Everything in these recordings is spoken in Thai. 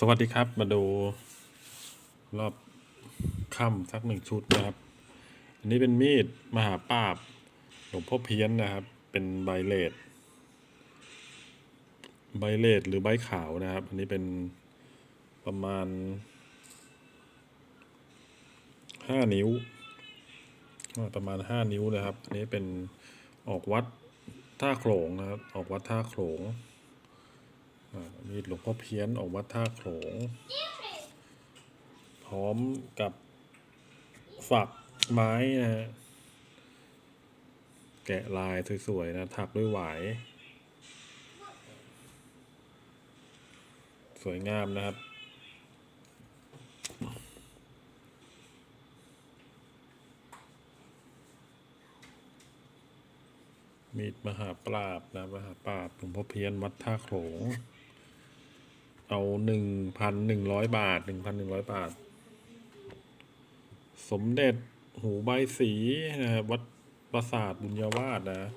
สวัสดีครับมาดูรอบค่ำสักหนึ่งชุดนะครับ อันนี้เป็นมีดมหาปราบหลวงพ่อเพี้ยนนะครับ เป็นใบเลดใบเลดหรือใบขาวนะครับ อันนี้เป็นประมาณห้านิ้ว ประมาณห้านิ้วนะครับ อันนี้เป็นออกวัดท่าโขลงนะครับ ออกวัดท่าโขลง มีดหลวงพ่อเพี้ยนออกวัดท่าโขลง พร้อมกับฝักไม้นะฮะแกะลายสวยๆนะ ถักด้วยหวาย สวยงามนะครับมีดมหาปราบนะมหาปราบหลวงพ่อเพี้ยนวัดท่าโขลง เอาหนึ่งพันหนึ่งร้อยบาทหนึ่งพันหนึ่งร้อยบาท สมเด็จหูใบสีนะครับวัดปราสาทบุญญาวาสนะ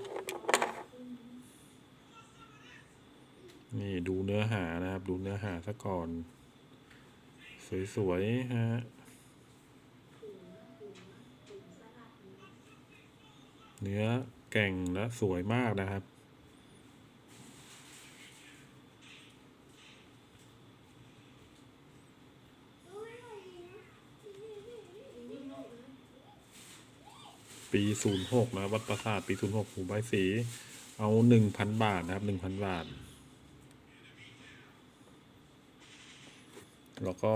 นี่ดูเนื้อหานะครับ ดูเนื้อหาซะก่อน สวยๆฮะเนื้อแก่งและสวยมากนะครับ ปีศูนย์หกนะวัดประสาทปีศูนย์หกหูใบสี เอาหนึ่งพันบาทนะครับหนึ่งพันบาท แล้วก็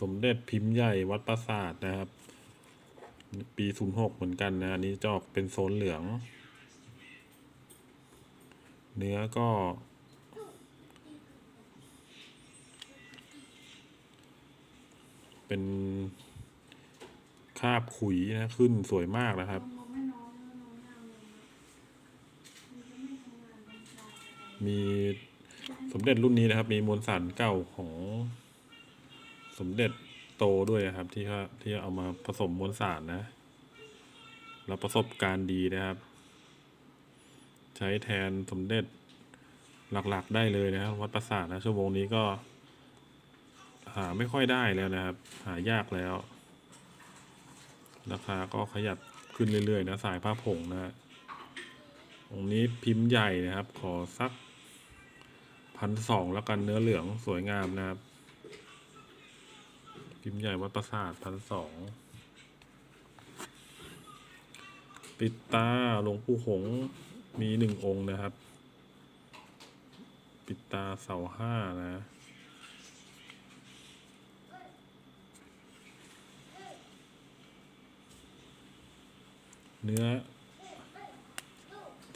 สมเด็จพิมพ์ใหญ่วัดประสาทนะครับ ปีศูนย์หกเหมือนกันนะอันนี้จอกเป็นโซนเหลือง เนื้อก็เป็นาบขุยนะขึ้นสวยมากนะครับ มีสมเด็จรุ่นนี้นะครับ มีมวลสารเก่าของ สมเด็จโตด้วยนะครับ ที่เขาที่เอามาผสมมวลสารนะแล้วประสบการณ์ดีนะครับ ใช้แทนสมเด็จหลักๆ ได้เลยนะครับ วัดประสาทนะชั่วโมงนี้ก็ หาไม่ค่อยได้แล้วนะครับ หายากแล้ว ราคาก็ขยับขึ้นเรื่อยๆนะสายผ้าผงนะฮะองค์นี้พิมพ์ใหญ่นะครับ ขอสักพันสองแล้วกันเนื้อเหลืองสวยงามนะครับ พิมพ์ใหญ่วัดประสาทพันสองปิดตาหลวงปู่หงมีหนึ่งองค์นะครับ ปิดตาเสาห้านะ เนื้อ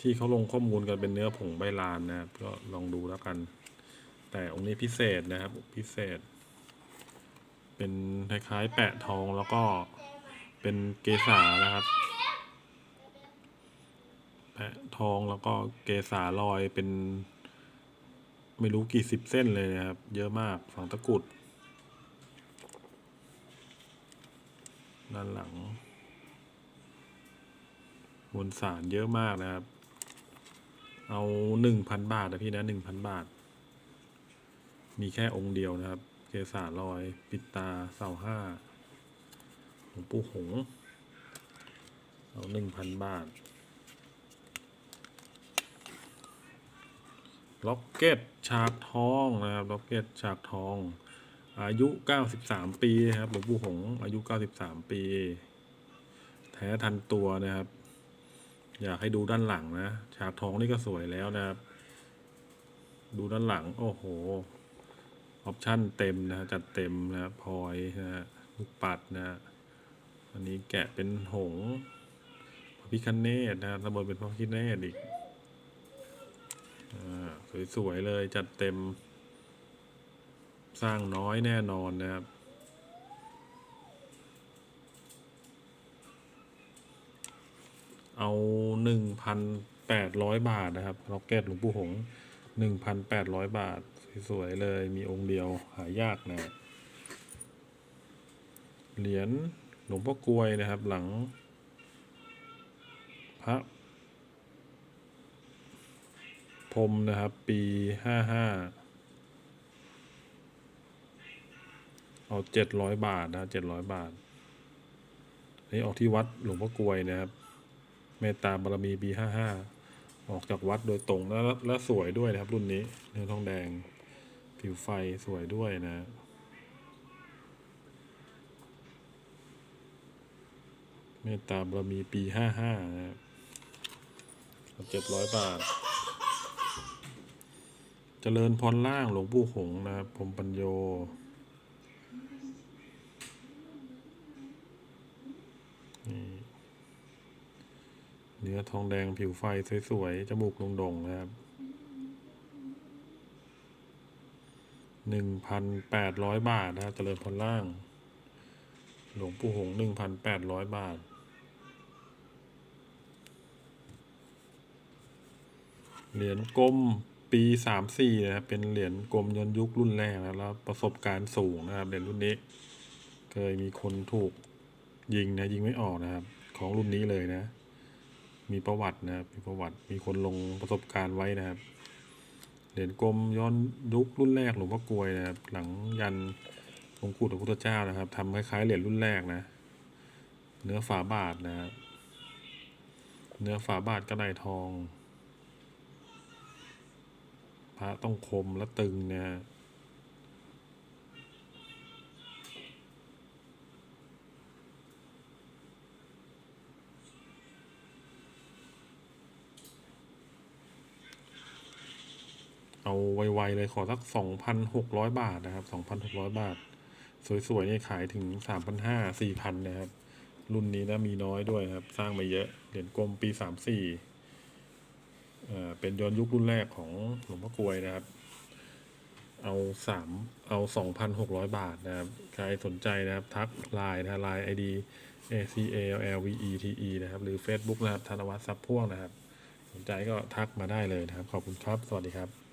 ที่เขาลงข้อมูลกันเป็นเนื้อผงใบลานนะครับ ก็ลองดูแล้วกัน แต่องค์นี้พิเศษนะครับ พิเศษ เป็นคล้ายๆแปะทองแล้วก็เป็นเกษานะครับ แปะทองแล้วก็เกษาลอยเป็น ไม่รู้กี่สิบเส้นเลยนะครับ เยอะมากฝั่งตะกุดด้านหลัง มวลสารเยอะมากนะครับ เอาหนึ่งพันบาทนะพี่นะหนึ่งพันบาท มีแค่องค์เดียวนะครับ เกสาลอย ปิดตาเสาห้าหลวงปู่หง เอาหนึ่งพันบาท ล็อกเก็ตฉากทองนะครับ ล็อกเก็ตฉากทอง อายุ 93 ปีนะครับ หลวงปู่หง อายุ 93 ปี แท้ทันตัวนะครับ อยากให้ดูด้านหลังนะ ฉากทองนี่ก็สวยแล้วนะครับ ดูด้านหลัง โอ้โห ออปชั่นเต็มนะ จัดเต็มนะพลอยนะลูกปัดนะ อันนี้แกะเป็นหงพระพิคเนตนะระเบิดเป็นพระพิคเนตอีกอ่าสวยๆเลยจัดเต็ม สร้างน้อยแน่นอนนะครับ เอาหนึ่งพันแปดร้อยบาทนะครับล็อกเก็ตหลวงปู่หงหนึ่งพันแปดร้อยบาท สวยๆเลยมีองค์เดียวหายากนะเหรียญหลวงพ่อกลวยนะครับ หลัง พระพรมนะครับ ปีห้าห้าเอาเจ็ดร้อยบาทนะเจ็ดร้อยบาทนนี่ออกที่วัดหลวงพ่อกลวยนะครับ เมตตาบารมีปีห้าห้าออกจากวัดโดยตรงแล้วและสวยด้วยนะครับ รุ่นนี้เนื้อทองแดง ผิวไฟสวยด้วยนะเมตตาบารมีปีห้าห้านะครับเจ็ดร้อยบาทเจริญพรล่างหลวงปู่หงนะครับผมปัญโย นี่เทองแดงผิวไฟสวยๆ จมูกโด่งๆ นะครับหนึ่งพันแปดร้อยบาทนะครับเจริญพรล่าง หลวงปู่หงหนึ่งพันแปดร้อยบาท เหรียญกลมปีสามสี่นะครับเป็นเหรียญกลมย้อนยุครุ่นแรกนะแล้วประสบการณ์สูงนะครับเหรียญรุ่นนี้ เคยมีคนถูกยิงนะยิงไม่ออกนะครับ ของรุ่นนี้เลยนะ มีประวัตินะครับ มีประวัติ มีคนลงประสบการณ์ไว้นะครับ เหรียญกลมย้อนยุครุ่นแรกหลวงพ่อกลวยนะครับ หลังยันองคุฎพระพุทธเจ้านะครับทำคล้ายๆเหรียญรุ่นแรกนะ เนื้อฝาบาทนะครับ เนื้อฝาบาทกระไดทอง พระต้องคมและตึงนะฮะ เอาไวๆเลยขอสักสองพันหกร้อยบาทนะครับสองพันหกร้อยบาท สวยๆนี่ขายถึงสามพันห้าสี่พันนะครับ รุ่นนี้นะมีน้อยด้วยครับ สร้างมาเยอะ เหรียญกลมปีสามสี่เอ่อเป็นย้อนยุครุ่นแรกของหลวงพ่อกลวยนะครับ เอาสามเอาสองพันหกร้อยบาทนะครับ ใครสนใจนะครับ ทักไลน์นะไลน์ไอดี A C A L L V E T E นะครับ หรือ Facebook นะครับธนวัฒน์ซับพ่วงนะครับ สนใจก็ทักมาได้เลยนะครับ ขอบคุณครับ สวัสดีครับ